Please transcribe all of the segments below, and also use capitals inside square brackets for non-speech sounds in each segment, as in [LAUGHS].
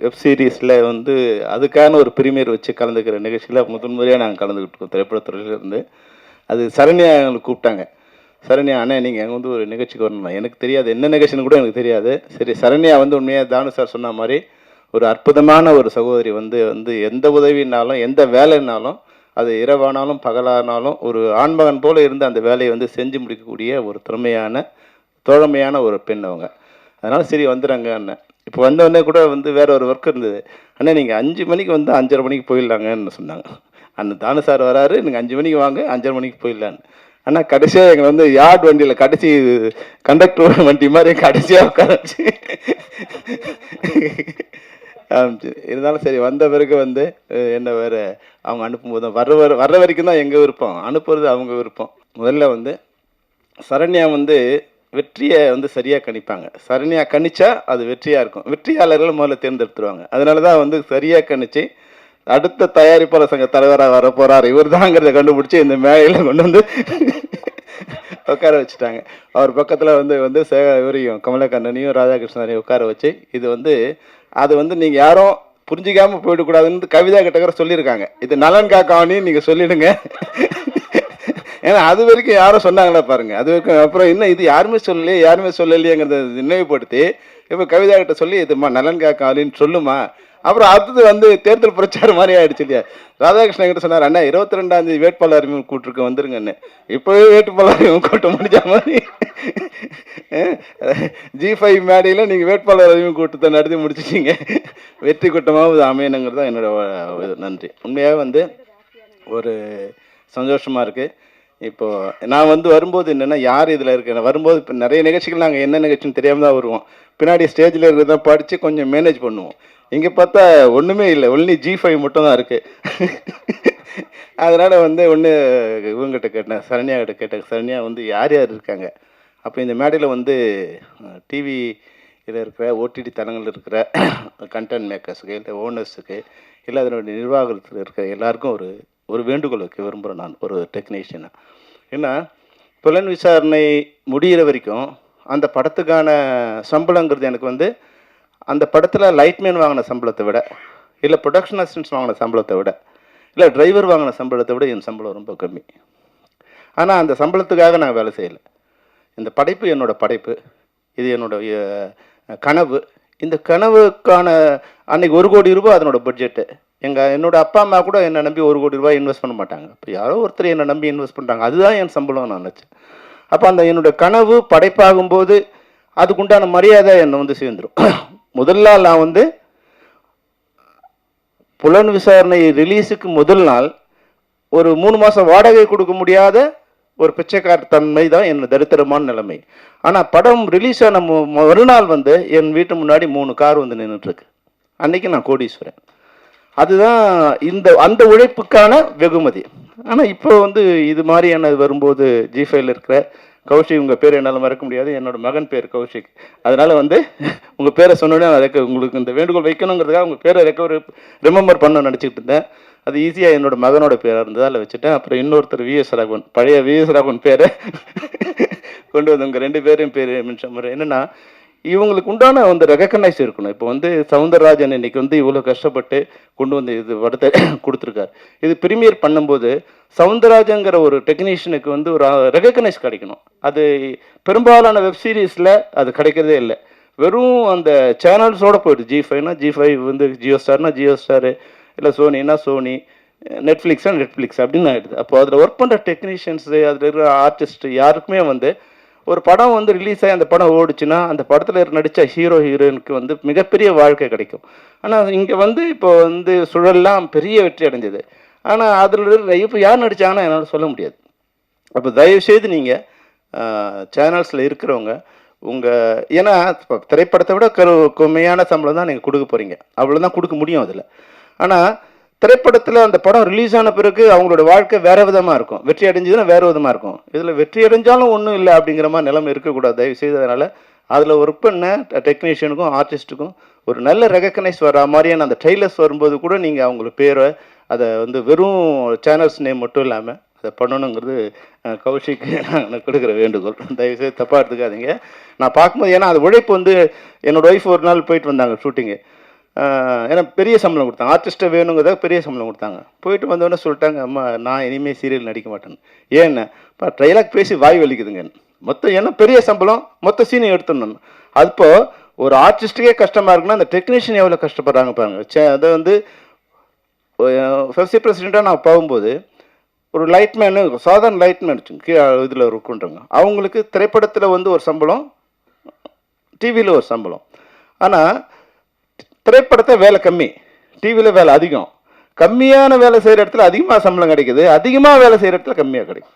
Web சீரிஸில் வந்து அதுக்கான ஒரு பிரீமியர் வச்சு கலந்துக்கிற நிகழ்ச்சியில் முதன் முறையாக நாங்கள் கலந்துக்கிட்டு இருக்கோம் இருந்து அது சரண்யா எங்களுக்கு கூப்பிட்டாங்க. சரண்யா அண்ணே நீங்கள் அங்கே வந்து ஒரு நிகழ்ச்சிக்கு வரணும் எனக்கு தெரியாது. என்ன நிகழ்ச்சின்னு கூட எனக்கு தெரியாது. சரி சரண்யா வந்து உண்மையாக தானு சார் சொன்ன மாதிரி ஒரு அற்புதமான ஒரு சகோதரி வந்து வந்து எந்த உதவினாலும் எந்த வேலைனாலும் அது இரவானாலும் பகலானாலும் ஒரு ஆண்மகன் போல இருந்து அந்த வேலையை வந்து செஞ்சு முடிக்கக்கூடிய ஒரு திறமையான தோழமையான ஒரு பெண் அவங்க. அதனால் சரி வந்துடுறாங்க அண்ணன் இப்போ வந்தோடனே கூட வந்து வேற ஒரு ஒர்க் இருந்தது. ஆனால் நீங்கள் அஞ்சு மணிக்கு வந்து அஞ்சரை மணிக்கு போயிடலாங்கன்னு சொன்னாங்க. அந்த தானு சார் வராரு நீங்கள் அஞ்சு மணிக்கு வாங்க அஞ்சரை மணிக்கு போயிடலான்னு. ஆனால் கடைசியாக எங்களை வந்து யார்ட் வண்டியில் கடைசி கண்டக்டர் வண்டி மாதிரி கடைசியாக உட்காரச்சு ஆரம்பிச்சு. இருந்தாலும் சரி வந்த பிறகு வந்து என்ன வேறு அவங்க அனுப்பும்போது தான் வர்ற வர வர்ற வரைக்கும் தான் எங்கள் விருப்பம். அனுப்புறது அவங்க விருப்பம். முதல்ல வந்து சரண்யா வந்து வெற்றியை வந்து சரியாக கணிப்பாங்க. சரணியாக கணிச்சா அது வெற்றியாக இருக்கும். வெற்றியாளர்கள் முதல்ல தேர்ந்தெடுத்துருவாங்க. அதனால தான் வந்து சரியாக கணிச்சு அடுத்த தயாரிப்பாளர் சங்க தலைவராக வர போகிறார் இவர் தாங்கிறத கண்டுபிடிச்சி இந்த மேலையில் கொண்டு வந்து உட்கார வச்சுட்டாங்க. அவர் பக்கத்தில் வந்து வந்து சே இவரையும் கமலக்கண்ணனையும் ராதாகிருஷ்ணனையும் உட்கார வச்சு இது வந்து அது வந்து நீங்கள் யாரும் புரிஞ்சிக்காமல் போயிடக்கூடாதுன்னு கவிதா கிட்டக்கிற சொல்லியிருக்காங்க. இது நலன் காக்காவனி நீங்கள் சொல்லிடுங்க. ஏன்னா அது வரைக்கும் யாரும் சொன்னாங்களா பாருங்க. அது வரைக்கும் அப்புறம் இன்னும் இது யாருமே சொல்லலையே யாருமே சொல்லலையேங்கிறத நினைவுபடுத்தி இப்போ கவிதா கிட்ட சொல்லி இதுமா நலன் காக்காவலின்னு சொல்லுமா? அப்புறம் அடுத்தது வந்து தேர்தல் பிரச்சாரம் மாதிரி ஆயிடுச்சு இல்லையா? ராதாகிருஷ்ணன் கிட்ட சொன்னார் அண்ணா இருபத்தி ரெண்டாம் தேதி வேட்பாளர் அறிமுகம் கூட்டிருக்க வந்துருங்கன்னு. இப்போவே வேட்பாளர் அறிமுகம் கூட்ட முடிஞ்ச மாதிரி. ஜி ஃபைவ் மேடையில் நீங்கள் வேட்பாளர் அறிமுகம் கூட்டத்தை நடத்தி முடிச்சிட்டீங்க. வெற்றி கூட்டமாக அமையணுங்கிறது தான் என்னோட நன்றி. உண்மையாக வந்து ஒரு சந்தோஷமாக இருக்குது இப்போ நான் வந்து வரும்போது என்னென்னா யார் இதில் இருக்கேன் வரும்போது இப்போ நிறைய நிகழ்ச்சிகள் நாங்கள் என்ன நிகழ்ச்சின்னு தெரியாமல் தான் வருவோம். பின்னாடி ஸ்டேஜில் இருக்கிறத படித்து கொஞ்சம் மேனேஜ் பண்ணுவோம். இங்கே பார்த்தா ஒன்றுமே இல்லை. ஒன்லி ஜி ஃபைவ் மட்டும் தான் இருக்குது அதனால் வந்து ஒன்று இவங்ககிட்ட கேட்டேன் சரண்யா கிட்ட கேட்டேன். சரண்யா வந்து யார் யார் இருக்காங்க? அப்போ இந்த மேடையில் வந்து டிவி இதில் இருக்கிற ஓடிடி தளங்கள் இருக்கிற கண்டென்ட் மேக்கர்ஸுக்கு இல்லை ஓனர்ஸுக்கு இல்லை அதனுடைய நிர்வாகத்தில் இருக்கிற எல்லாருக்கும் ஒரு ஒரு வேண்டுகோள் வைக்க விரும்புகிறேன் நான் ஒரு டெக்னீஷியனாக ஏன்னா புலன் விசாரணை முடிகிற வரைக்கும் அந்த படத்துக்கான சம்பளங்கிறது எனக்கு வந்து அந்த படத்தில் லைட்மேன் வாங்கின சம்பளத்தை விட இல்லை ப்ரொடக்ஷன் அசிஸ்டன்ஸ் வாங்கின சம்பளத்தை விட இல்லை டிரைவர் வாங்கின சம்பளத்தை விட என் சம்பளம் ரொம்ப கம்மி. ஆனால் அந்த சம்பளத்துக்காக நான் வேலை செய்யலை. இந்த படைப்பு என்னோடய படைப்பு. இது என்னோடய கனவு. இந்த கனவுக்கான அன்னைக்கு ஒரு கோடி ரூபாய் அதனோட பட்ஜெட்டு எங்கள் என்னோடய அப்பா அம்மா கூட என்னை நம்பி ஒரு கோடி ரூபாய் இன்வெஸ்ட் பண்ண மாட்டாங்க. இப்போ யாரோ ஒருத்தர் என்னை நம்பி இன்வெஸ்ட் பண்ணுறாங்க அதுதான் என் சம்பளம் நான் நினச்சேன். அப்போ அந்த என்னோட கனவு படைப்பாகும்போது அதுக்குண்டான மரியாதை என்னை வந்து சேர்ந்துடும் [CLEARS THROAT] முதல் நாள் நான் வந்து புலன் விசாரணை ரிலீஸுக்கு முதல் நாள் ஒரு மூணு மாதம் வாடகை கொடுக்க முடியாத ஒரு பிச்சைக்கார தன்மை தான் என் தரித்திரமான நிலைமை. ஆனால் படம் ரிலீஸ் ஆன மறுநாள் வந்து என் வீட்டு முன்னாடி மூணு கார் வந்து நின்றுட்டுருக்கு அன்றைக்கி நான் கோடீஸ்வரன். அதுதான் இந்த அந்த உழைப்புக்கான வெகுமதி. ஆனால் இப்போ வந்து இது மாதிரியான வரும்போது ஜிஃபைல இருக்கிற கௌஷிக் உங்கள் பேர் என்னால் மறக்க முடியாது. என்னோட மகன் பேர் கௌஷிக். அதனால வந்து உங்கள் பேரை சொன்னோடனே நான் ரெக்க உங்களுக்கு இந்த வேண்டுகோள் வைக்கணுங்கிறதுக்காக உங்கள் பேரை ரெக்கவர் ரிமெம்பர் பண்ண நினச்சிக்கிட்டு இருந்தேன். அது ஈஸியாக என்னோட மகனோட பேராக இருந்தது அதில் வச்சுட்டேன். அப்புறம் இன்னொருத்தர் விஎஸ் ராகவன் பழைய விஎஸ் ராகவன் பேரை கொண்டு வந்தவங்க ரெண்டு பேரும் பேர் மென்ஷன் என்னென்னா இவங்களுக்கு உண்டான வந்து ரெகக்னைஸ் இருக்கணும். இப்போ வந்து சவுந்தரராஜன் இன்னைக்கு வந்து இவ்வளோ கஷ்டப்பட்டு கொண்டு வந்து இது படத்தை [COUGHS] கொடுத்துருக்காரு. இது ப்ரீமியர் பண்ணும்போது சவுந்தரராஜங்கிற ஒரு டெக்னீஷியனுக்கு வந்து ஒரு ரெகக்னைஸ் கிடைக்கணும். அது பெரும்பாலான வெப் சீரிஸில் அது கிடைக்கிறதே இல்லை. வெறும் அந்த சேனல்ஸோட போயிடுது. ஜி ஃபைவ்னா ஜி ஃபைவ் வந்து ஜியோ ஸ்டார்னா ஜியோ ஸ்டாரு இல்லை சோனினா சோனி நெட்ஃப்ளிக்ஸா நெட்ஃப்ளிக்ஸ் அப்படின்னு ஆகிடுது அப்போ அதில் ஒர்க் பண்ணுற டெக்னீஷியன்ஸு அதில் இருக்கிற ஆர்டிஸ்ட் யாருக்குமே வந்து ஒரு படம் வந்து ரிலீஸ் ஆகி அந்த படம் ஓடுச்சுன்னா அந்த படத்தில் நடித்த ஹீரோ ஹீரோயினுக்கு வந்து மிகப்பெரிய வாழ்க்கை கிடைக்கும். ஆனால் இங்கே வந்து இப்போ வந்து சுழல்லாம் பெரிய வெற்றி அடைஞ்சது. ஆனால் அதில் இப்போ யார் நடித்தாங்கன்னா என்னால் சொல்ல முடியாது. அப்போ தயவுசெய்து நீங்கள் சேனல்ஸில் இருக்கிறவங்க உங்கள் ஏன்னா இப்போ திரைப்படத்தை விட கரு கம்மியான சம்பளம் தான் நீங்கள் கொடுக்க போகிறீங்க அவ்வளோ தான் கொடுக்க முடியும் அதில். ஆனால் திரைப்படத்தில் அந்த படம் ரிலீஸ் ஆன பிறகு அவங்களோட வாழ்க்கை வேற விதமாக இருக்கும். வெற்றி அடைஞ்சதுன்னா வேற விதமாக இருக்கும். இதில் வெற்றி அடைஞ்சாலும் ஒன்றும் இல்லை அப்படிங்கிற மாதிரி நிலைமை இருக்கக்கூடாது. தயவு செய்ததுனால அதில் ஒர்க் பண்ண டெக்னீஷியனுக்கும் ஆர்டிஸ்ட்டுக்கும் ஒரு நல்ல ரெகக்னைஸ் வர மாதிரியான அந்த ட்ரெய்லர்ஸ் வரும்போது கூட நீங்கள் அவங்கள பேரை அதை வந்து வெறும் சேனல்ஸ் நேம் மட்டும் இல்லாமல் அதை பண்ணணுங்கிறது கௌஷிக்கு நான் கொடுக்குற வேண்டுகோள். தயவுசெய்து தப்பாக எடுத்துக்காதீங்க. நான் பார்க்கும்போது ஏன்னா அது உழைப்பு வந்து என்னோட ஒய்ஃப் ஒரு நாள் போயிட்டு வந்தாங்க ஷூட்டிங்கு ஏன்னா பெரிய சம்பளம் கொடுத்தாங்க. ஆர்டிஸ்ட்டை வேணுங்கிறத பெரிய சம்பளம் கொடுத்தாங்க. போயிட்டு வந்தோடனே சொல்லிட்டாங்க அம்மா நான் இனிமேல் சீரியல் நடிக்க மாட்டேன்னு. ஏன்னு இப்போ ட்ரைலாக் பேசி வாய் வலிக்குதுங்க. மொத்தம் ஏன்னா பெரிய சம்பளம்? மொத்த சீனை எடுத்துடணும். அப்போ ஒரு ஆர்டிஸ்ட்டுக்கே கஷ்டமாக இருக்குன்னா அந்த டெக்னீஷியன் எவ்வளோ கஷ்டப்படுறாங்க பாருங்க. சே அதை வந்து ஃபெஸ்டி பிரசிடெண்ட்டாக நான் போகும்போது ஒரு லைட்மேனு சாதாரண லைட்மேன் கீழே இதில் இருக்குன்றவங்க அவங்களுக்கு திரைப்படத்தில் வந்து ஒரு சம்பளம் டிவியில் ஒரு சம்பளம். ஆனால் திரைப்படத்தை வேலை கம்மி. டிவியில் வேலை அதிகம். கம்மியான வேலை செய்கிற இடத்துல அதிகமாக சம்பளம் கிடைக்குது. அதிகமாக வேலை செய்கிற இடத்துல கம்மியாக கிடைக்கும்.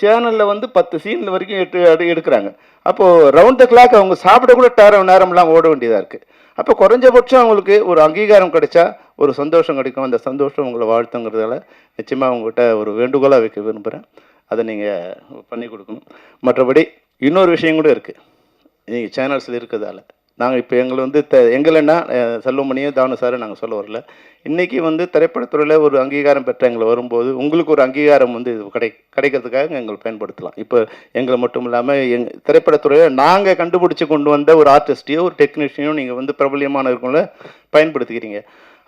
சேனலில் வந்து பத்து சீன் வரைக்கும் எட்டு அடி எடுக்கிறாங்க. அப்போது ரவுண்ட் த கிளாக் அவங்க சாப்பிட கூட டேரம் நேரம்லாம் ஓட வேண்டியதாக இருக்குது அப்போ குறைஞ்சபட்சம் அவங்களுக்கு ஒரு அங்கீகாரம் கிடைச்சா ஒரு சந்தோஷம் கிடைக்கும். அந்த சந்தோஷம் உங்களை வாழ்த்துங்கிறதால நிச்சயமாக உங்கள்கிட்ட ஒரு வேண்டுகோளாக வைக்க விரும்புகிறேன் அதை நீங்கள் பண்ணி கொடுக்கணும். மற்றபடி இன்னொரு விஷயம் கூட இருக்குது நீங்கள் சேனல்ஸில் இருக்கிறதால. நாங்கள் இப்போ எங்களை வந்து த எங்களைன்னா செல்வமணியும் தானு சார் நாங்கள் சொல்ல வரல. இன்றைக்கி வந்து திரைப்படத்துறையில் ஒரு அங்கீகாரம் பெற்ற எங்களை வரும்போது உங்களுக்கு ஒரு அங்கீகாரம் வந்து இது கிடை கிடைக்கிறதுக்காக எங்களை பயன்படுத்தலாம். இப்போ எங்களை மட்டும் இல்லாமல் எங் திரைப்படத்துறையில் நாங்கள் கண்டுபிடிச்சி கொண்டு வந்த ஒரு ஆர்டிஸ்டையோ ஒரு டெக்னீஷியனோ நீங்கள் வந்து பிரபலியமான இருக்கவங்கள பயன்படுத்திக்கிறீங்க.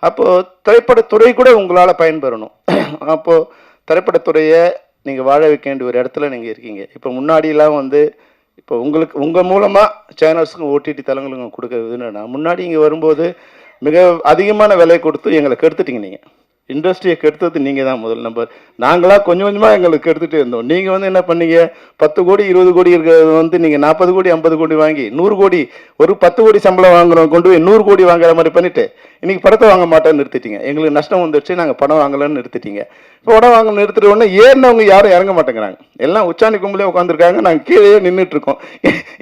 அப்போது திரைப்படத்துறை கூட உங்களால் பயன்பெறணும். [CLEARS THROAT] அப்போது திரைப்படத்துறையை நீங்கள் வாழ வைக்க வேண்டிய ஒரு இடத்துல நீங்கள் இருக்கீங்க. இப்போ முன்னாடியெல்லாம் வந்து இப்போ உங்களுக்கு உங்கள் மூலமாக சேனல்ஸுக்கும் ஓடிடி தளங்களுக்கும் கொடுக்கறது என்னன்னா முன்னாடி இங்கே வரும்போது மிக அதிகமான விலையை கொடுத்து எங்களை கெடுத்துட்டீங்க நீங்கள் இண்டஸ்ட்ரியை கெடுத்தது நீங்கள் தான் முதல் நம்பர் நாங்களாக கொஞ்சம் கொஞ்சமாக எங்களுக்கு கெடுத்துகிட்டே இருந்தோம். நீங்கள் வந்து என்ன பண்ணீங்க? பத்து கோடி இருபது கோடி இருக்கிறது வந்து நீங்கள் நாற்பது கோடி ஐம்பது கோடி வாங்கி நூறு கோடி ஒரு பத்து கோடி சம்பளம் வாங்குறோம் கொண்டு போய் நூறு கோடி வாங்குற மாதிரி பண்ணிவிட்டு இன்றைக்கி படத்தை வாங்க மாட்டேன்னு நிறுத்திட்டீங்க. எங்களுக்கு நஷ்டம் வந்துடுச்சு நாங்கள் படம் வாங்கலன்னு நிறுத்திட்டீங்க. இப்போ படம் வாங்க நிறுத்திட்ட உடனே ஏறினவங்க யாரும் இறங்க மாட்டேங்கிறாங்க. எல்லாம் உச்சாணி கும்பலே உட்காந்துருக்காங்க நாங்கள் கீழே நின்றுட்டுருக்கோம்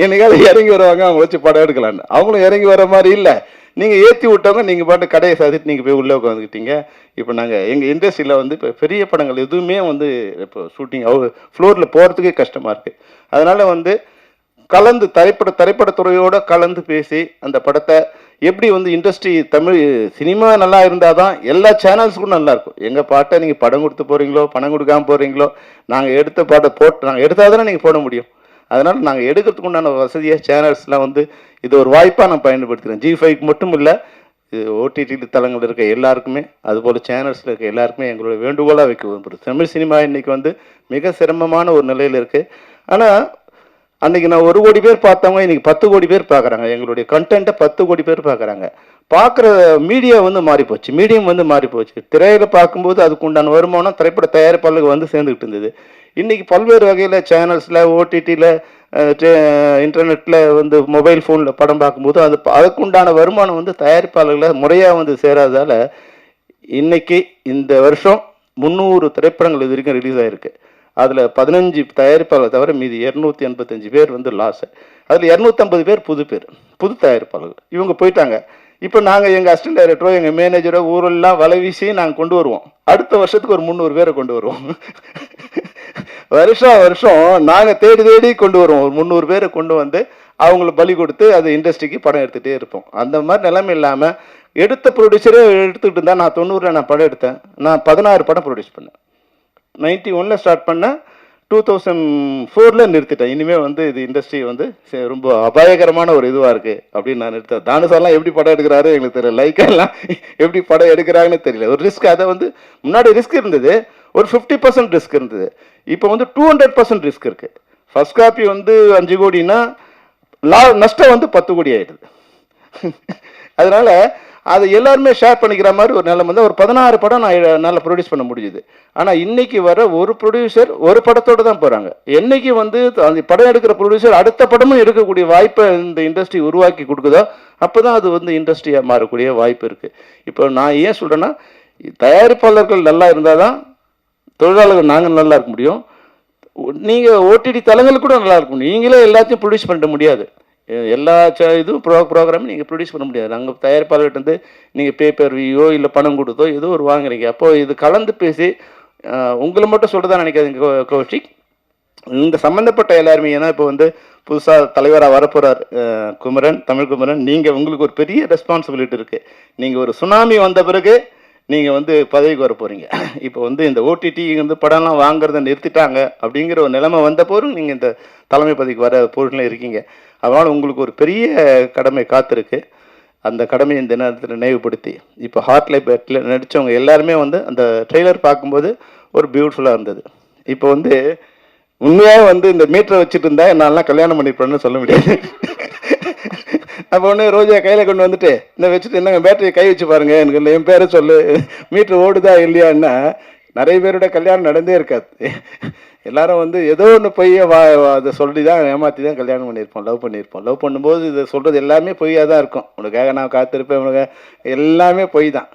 என்னைக்காவது இறங்கி வருவாங்க அவங்க வச்சு படம் எடுக்கலான்னு அவங்களும் இறங்கி வர மாதிரி இல்லை. நீங்கள் ஏற்றி விட்டவங்க நீங்கள் பாட்டு கடையை சாதிட்டு நீங்கள் போய் உள்ளே உட்காந்துக்கிட்டீங்க இப்போ நாங்கள் எங்கள் இண்டஸ்ட்ரியில் வந்து இப்போ பெரிய படங்கள் எதுவுமே வந்து இப்போ ஷூட்டிங் அவு ஃப்ளோரில் போகிறதுக்கே கஷ்டமாக இருக்குது அதனால் வந்து கலந்து திரைப்பட திரைப்படத்துறையோடு கலந்து பேசி அந்த படத்தை எப்படி வந்து இண்டஸ்ட்ரி தமிழ் சினிமா நல்லா இருந்தால் தான் எல்லா சேனல்ஸுக்கும் நல்லாயிருக்கும் எங்கள் பாட்டை நீங்கள் படம் கொடுத்து போகிறீங்களோ பணம் கொடுக்காம போகிறீங்களோ நாங்கள் எடுத்த பாட்டை போட்டு நாங்கள் எடுத்தால் தானே நீங்கள் போட முடியும். அதனால் நாங்கள் எடுக்கிறதுக்கு உண்டான வசதியாக சேனல்ஸ்லாம் வந்து இது ஒரு வாய்ப்பாக நான் பயன்படுத்துகிறேன் ஜி ஃபைவ்க்கு மட்டும் இல்லை இது ஓடிடி தளங்கள் இருக்க எல்லாருக்குமே அதுபோல் சேனல்ஸில் இருக்க எல்லாருக்குமே எங்களுடைய வேண்டுகோளாக வைக்க விரும்புகிறோம் தமிழ் சினிமா இன்றைக்கி வந்து மிக சிரமமான ஒரு நிலையில் இருக்குது ஆனால் அன்றைக்கி நான் ஒரு கோடி பேர் பார்த்தவங்க இன்னைக்கு பத்து கோடி பேர் பார்க்குறாங்க எங்களுடைய கண்டென்ட்டை பத்து கோடி பேர் பார்க்குறாங்க பார்க்குற மீடியா வந்து மாறிப்போச்சு. மீடியம் வந்து மாறிப்போச்சு. திரையில் பார்க்கும்போது அதுக்கு உண்டான வருமானம் திரைப்பட தயாரிப்பாளருக்கு வந்து சேர்ந்துக்கிட்டு இருந்தது. இன்றைக்கி பல்வேறு வகையில் சேனல்ஸில் ஓடிடியில் இன்டர்நெட்டில் வந்து மொபைல் ஃபோனில் படம் பார்க்கும்போது அது அதுக்குண்டான வருமானம் வந்து தயாரிப்பாளர்களை முறையாக வந்து சேராததால் இன்றைக்கி இந்த வருஷம் முந்நூறு திரைப்படங்கள் இது வரைக்கும் ரிலீஸ் ஆகிருக்கு அதில் பதினஞ்சு தயாரிப்பாளர் தவிர மீதி இரநூத்தி எண்பத்தஞ்சு பேர் வந்து லாஸ் அதில் இரநூத்தம்பது பேர் புது பேர் புது தயாரிப்பாளர்கள். இவங்க போயிட்டாங்க. இப்போ நாங்கள் எங்கள் அசிஸ்டன்ட் டைரக்டரோ எங்கள் மேனேஜரோ ஊரெல்லாம் வலை வீசி நாங்கள் கொண்டு வருவோம். அடுத்த வருஷத்துக்கு ஒரு முந்நூறு பேரை கொண்டு வருவோம். வருஷம் வருஷம் நாங்கள் தேடி தேடி கொண்டு வருவோம். ஒரு முந்நூறு பேரை கொண்டு வந்து அவங்கள பலி கொடுத்து அது இண்டஸ்ட்ரிக்கு படம் எடுத்துகிட்டே இருப்போம். அந்த மாதிரி நிலைமை இல்லாமல் எடுத்த ப்ரொடியூசரே எடுத்துக்கிட்டு இருந்தால் நான் தொண்ணூறில் நான் படம் எடுத்தேன். நான் பதினாறு படம் ப்ரொடியூஸ் பண்ணேன். நைன்ட்டி ஒன்ல ஸ்டார்ட் பண்ணேன் டூ தௌசண்ட் ஃபோரில் நிறுத்திட்டேன். இனிமேல் வந்து இது இண்டஸ்ட்ரி வந்து ரொம்ப அபாயகரமான ஒரு இதுவாக இருக்குது அப்படின்னு நான் நிறுத்தேன். தானுசாலாம் எப்படி படம் எடுக்கிறாரு எங்களுக்கு தெரியல. லைக்கெல்லாம் எப்படி படம் எடுக்கிறாங்கன்னு தெரியல. ஒரு ரிஸ்க் அதை வந்து முன்னாடி ரிஸ்க் இருந்தது. ஒரு ஃபிஃப்டி பர்சன்ட் ரிஸ்க் இருந்தது. இப்போ வந்து டூ ஹண்ட்ரட் பர்சன்ட் ரிஸ்க் இருக்குது ஃபஸ்ட் காப்பி வந்து அஞ்சு கோடினா லா நஷ்டம் வந்து பத்து கோடி ஆயிடுது. [LAUGHS] அதனால் அதை எல்லாருமே ஷேர் பண்ணிக்கிற மாதிரி ஒரு நிலைமை வந்து ஒரு பதினாறு படம் நான் நல்லா ப்ரொடியூஸ் பண்ண முடிஞ்சுது. ஆனால் இன்றைக்கி வர ஒரு ப்ரொடியூசர் ஒரு படத்தோடு தான் போகிறாங்க என்றைக்கு வந்து அந்த படம் எடுக்கிற ப்ரொடியூசர் அடுத்த படமும் எடுக்கக்கூடிய வாய்ப்பை இந்த இண்டஸ்ட்ரி உருவாக்கி கொடுக்குதோ அப்போ தான் அது வந்து இண்டஸ்ட்ரியாக மாறக்கூடிய வாய்ப்பு இருக்குது இப்போ நான் ஏன் சொல்கிறேன்னா தயாரிப்பாளர்கள் நல்லா இருந்தால் தான் தொழிலாளர்கள் நாங்கள் நல்லா இருக்க முடியும். நீங்கள் ஓடிடி தளங்கள் கூட நல்லா இருக்கும் நீங்களே எல்லாத்தையும் ப்ரொடியூஸ் பண்ண முடியாது. எல்லா இதுவும் ப்ரோ ப்ரோக்ராமும் நீங்கள் ப்ரொடியூஸ் பண்ண முடியாது. அங்கே தயாரிப்பாளர்கிட்ட இருந்து நீங்கள் பேப்பர் வியோ இல்லை பணம் கொடுத்தோ ஏதோ ஒரு வாங்குறீங்க. அப்போது இது கலந்து பேசி உங்களை மட்டும் சொல்கிறதா நினைக்காதீங்க கௌ- கௌஷிக் இந்த சம்மந்தப்பட்ட எல்லாருமே ஏன்னா இப்போ வந்து புதுசாக தலைவராக வரப்போகிறார் குமரன் தமிழ் குமரன். நீங்கள் உங்களுக்கு ஒரு பெரிய ரெஸ்பான்சிபிலிட்டி இருக்குது நீங்கள் ஒரு சுனாமி வந்த பிறகு நீங்கள் வந்து பதவிக்கு வர போகிறீங்க இப்போ வந்து இந்த ஓடிடி வந்து படம்லாம் வாங்குறத நிறுத்திட்டாங்க அப்படிங்கிற ஒரு நிலைமை வந்த போதும் நீங்கள் இந்த தலைமை பதவிக்கு வர பொருளில் இருக்கீங்க. அதனால் உங்களுக்கு ஒரு பெரிய கடமை காத்திருக்கு. அந்த கடமையை இந்த நேரத்தில் நினைவுபடுத்தி இப்போ ஹார்ட் பேட்டில் நடித்தவங்க எல்லாருமே வந்து அந்த ட்ரெய்லர் பார்க்கும்போது ஒரு பியூட்டிஃபுல்லாக இருந்தது. இப்போ வந்து உண்மையாக வந்து இந்த மீட்டரை வச்சுட்டு இருந்தால் என்னாலாம் கல்யாணம் பண்ணிப்பேன்னு சொல்ல முடியாது. அப்போ ஒன்று ரோஜா கையில் கொண்டு வந்துட்டு இந்த வச்சுட்டு என்னங்க பேட்டரியை கை வச்சு பாருங்கள் எனக்கு இல்லை என் பேரை சொல்லு. மீட்ரு ஓடுதா இல்லையான்னா நிறைய பேரோட கல்யாணம் நடந்தே இருக்காது. எல்லாரும் வந்து ஏதோ ஒன்று பொய்ய வா வா- அதை சொல்லி தான் ஏமாற்றி தான் கல்யாணம் பண்ணியிருப்போம் லவ் பண்ணியிருப்போம். லவ் பண்ணும்போது இதை சொல்கிறது எல்லாமே பொய்யாக தான் இருக்கும். உனக்காக நான் காத்திருப்பேன் உனக்கு எல்லாமே பொய் தான்.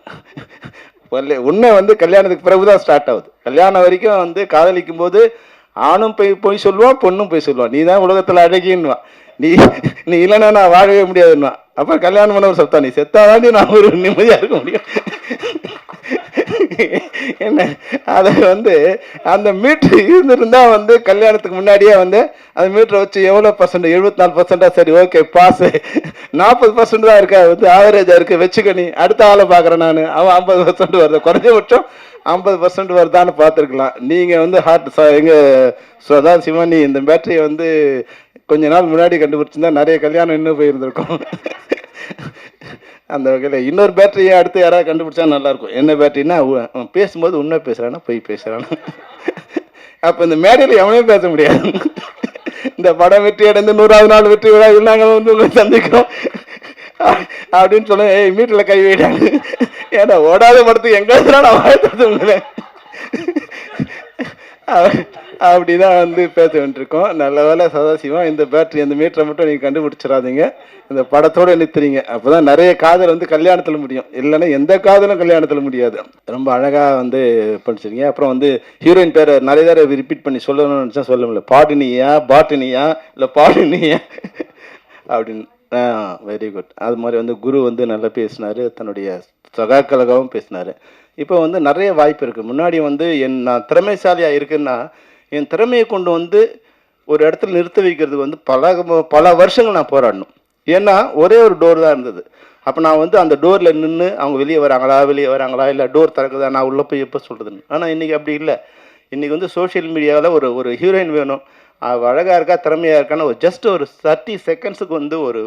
உன்னை உண்மை வந்து கல்யாணத்துக்கு பிறகு தான் ஸ்டார்ட் ஆகுது. கல்யாணம் வரைக்கும் வந்து காதலிக்கும் போது ஆணும் போய் பொய் சொல்லுவான் பொண்ணும் போய் சொல்லுவான். நீ தான் உலகத்தில் அழகின்னுவான் நீ நீ இல்லைன்னா நான் வாழவே முடியாதுன்னா. அப்புறம் கல்யாணம் பண்ண ஒரு சத்தா நீ செத்தாதாண்டி நான் ஒரு நிம்மதியாக இருக்க முடியும். என்ன? அதை வந்து அந்த மீட்ரு இருந்திருந்தா வந்து கல்யாணத்துக்கு முன்னாடியே வந்து அந்த மீட்டரை வச்சு எவ்வளோ பர்சன்ட் எழுபத்தி நாலு பர்சன்டா சரி ஓகே பாஸ் நாற்பது பர்சன்ட் தான் இருக்கா. வந்து ஆவரேஜாக இருக்குது வச்சுக்க நீ. அடுத்த ஆளை பார்க்குறேன் நான். அவன் ஐம்பது பர்சன்ட் வருது. குறைஞ்சபட்சம் ஐம்பது பர்சன்ட் வருதான்னு பார்த்துருக்கலாம். நீங்கள் வந்து ஹார்ட் எங்கள் அதான் சிவானி இந்த பேட்டரியை வந்து கொஞ்ச நாள் முன்னாடி கண்டுபிடிச்சிருந்தா நிறைய கல்யாணம் இன்னும் போயிருந்திருக்கும். அந்த வகையில் இன்னொரு பேட்டரியை அடுத்து யாராவது கண்டுபிடிச்சா நல்லாயிருக்கும். என்ன பேட்டரின்னா அவன் பேசும்போது உண்மை பேசுகிறானா போய் பேசுகிறானா அப்போ இந்த மேடையில் எவனையும் பேச முடியாது. இந்த படம் வெற்றி அடைந்து நூறாவது நாள் வெற்றி விழாவில் நாங்கள் வந்து உங்களை சந்திக்கிறோம். அப்படின்னு சொல்ல ஏய் மீட்டில் கை வைடாங்க ஏன்னா ஓடாத படத்துக்கு எங்கே நான் வாழ்த்து உங்களை அப்படிதான் வந்து பேச வேண்டியிருக்கோம். நல்ல வேலை சதாசிவம் இந்த பேட்டரி இந்த மீட்டரை மட்டும் நீங்கள் கண்டுபிடிச்சிடாதீங்க. இந்த படத்தோட நிறுத்துறீங்க அப்பதான் நிறைய காதல் வந்து கல்யாணத்தில் முடியும். இல்லைன்னா எந்த காதலும் கல்யாணத்தில் முடியாது. ரொம்ப அழகாக வந்து படிச்சிருக்கீங்க அப்புறம் வந்து ஹீரோயின் பேரை நிறைய தடவை ரிப்பீட் பண்ணி சொல்லணும்னு நினச்சா சொல்ல முடியல. பாட்டினியா பாட்டினியா இல்லை பாடினியா அப்படின்னு. ஆ வெரி குட் அது மாதிரி வந்து குரு வந்து நல்லா பேசினாரு. தன்னுடைய சகாக்கலகாவும் பேசினாரு. இப்போ வந்து நிறைய வாய்ப்பு இருக்குது முன்னாடி வந்து என் நான் திறமைசாலியாக இருக்குன்னா என் திறமையை கொண்டு வந்து ஒரு இடத்துல நிறுத்த வைக்கிறதுக்கு வந்து பல பல வருஷங்கள் நான் போராடணும். ஏன்னா ஒரே ஒரு டோர் தான் இருந்தது. அப்போ நான் வந்து அந்த டோரில் நின்று அவங்க வெளியே வராங்களா வெளியே வராங்களா இல்லை டோர் திறக்குதா நான் உள்ளே போய் எப்போ சொல்கிறதுன்னு ஆனால் இன்றைக்கி அப்படி இல்லை. இன்றைக்கி வந்து சோஷியல் மீடியாவில் ஒரு ஒரு ஹீரோயின் வேணும். அழகாக இருக்கா திறமையாக இருக்கான்னு ஒரு ஜஸ்ட் ஒரு தேர்ட்டி செகண்ட்ஸுக்கு வந்து ஒரு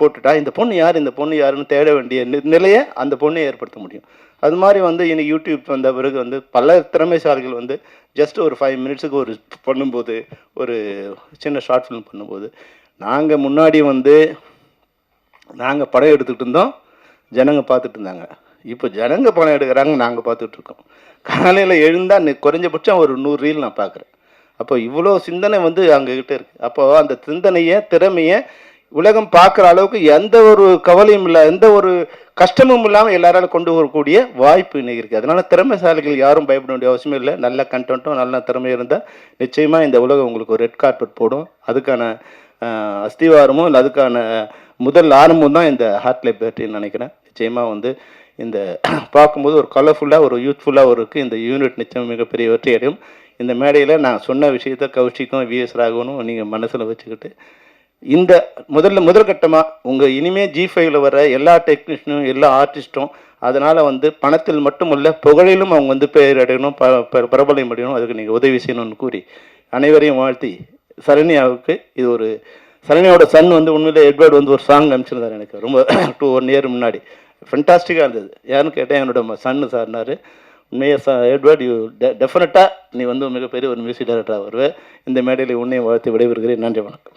போட்டுட்டா இந்த பொண்ணு யார் இந்த பொண்ணு யாருன்னு தேட வேண்டிய நிலையை அந்த பொண்ணை ஏற்படுத்த முடியும். அது மாதிரி வந்து இன்னைக்கு யூடியூப் வந்த பிறகு வந்து பல திறமைசாலிகள் வந்து ஜஸ்ட் ஒரு ஃபைவ் மினிட்ஸுக்கு ஒரு பண்ணும்போது ஒரு சின்ன ஷார்ட் ஃபிலிம் பண்ணும்போது நாங்கள் முன்னாடி வந்து நாங்கள் படம் எடுத்துக்கிட்டு இருந்தோம் ஜனங்க பார்த்துட்டு இருந்தாங்க. இப்போ ஜனங்க படம் எடுக்கிறாங்க நாங்கள் பார்த்துட்டு இருக்கோம். காலையில் எழுந்தால் குறைஞ்சபட்சம் ஒரு நூறு ரீல் நான் பார்க்குறேன். அப்போ இவ்வளோ சிந்தனை வந்து அங்ககிட்ட இருக்குது அப்போ அந்த சிந்தனையை திறமையை உலகம் பார்க்குற அளவுக்கு எந்த ஒரு கவலையும் இல்லை எந்த ஒரு கஷ்டமும் இல்லாமல் எல்லாராலும் கொண்டு வரக்கூடிய வாய்ப்பு இன்னைக்கு இருக்குது அதனால திறமைசாலிகள் யாரும் பயப்பட வேண்டிய அவசியமே இல்லை. நல்ல கண்டென்ட்டும் நல்ல திறமை இருந்தால் நிச்சயமாக இந்த உலகம் உங்களுக்கு ஒரு ரெட் கார்பெட் போடும். அதுக்கான அஸ்திவாரமும் இல்லை அதுக்கான முதல் ஆரம்பம் தான் இந்த ஹார்ட் லைஃப் பேட்டரின்னு நினைக்கிறேன். நிச்சயமாக வந்து இந்த [CLEARS THROAT] பார்க்கும்போது ஒரு கலர்ஃபுல்லாக ஒரு யூத்ஃபுல்லாக ஒரு இருக்குது இந்த யூனிட் நிச்சயம் மிகப்பெரிய வெற்றி அடையும். இந்த மேடையில் நான் சொன்ன விஷயத்த கௌஷிக்கும் விஎஸ் ராகவனும் நீங்கள் மனசில் வச்சுக்கிட்டு இந்த முதல்ல முதற்கட்டமாக உங்கள் இனிமேல் ஜி ஃபைவ்ல வர எல்லா டெக்னீஷியனும் எல்லா ஆர்டிஸ்ட்டும் அதனால் வந்து பணத்தில் மட்டுமல்ல புகழிலும் அவங்க வந்து பெயர் அடையணும் ப பிரபலம் அடையணும். அதுக்கு நீங்கள் உதவி செய்யணும்னு கூறி அனைவரையும் வாழ்த்தி சரண்யாவுக்கு இது ஒரு சரண்யாவோட சன் வந்து உண்மையிலே எட்வர்ட் வந்து ஒரு சாங் அனுப்பிச்சிருந்தார் எனக்கு. ரொம்ப டூ ஒன் இயர் முன்னாடி. ஃபென்டாஸ்டிக்காக இருந்தது. யாருன்னு கேட்டேன் என்னோட சன்னு சார்னாரு உண்மையை சா எட்வர்ட் யூ டெஃபினட்டாக நீ வந்து மிகப்பெரிய ஒரு மியூசிக் டைரக்டராக வருவே. இந்த மேடையில் உன்னையும் வாழ்த்து விடைபெறுகிறேன். நன்றி வணக்கம்.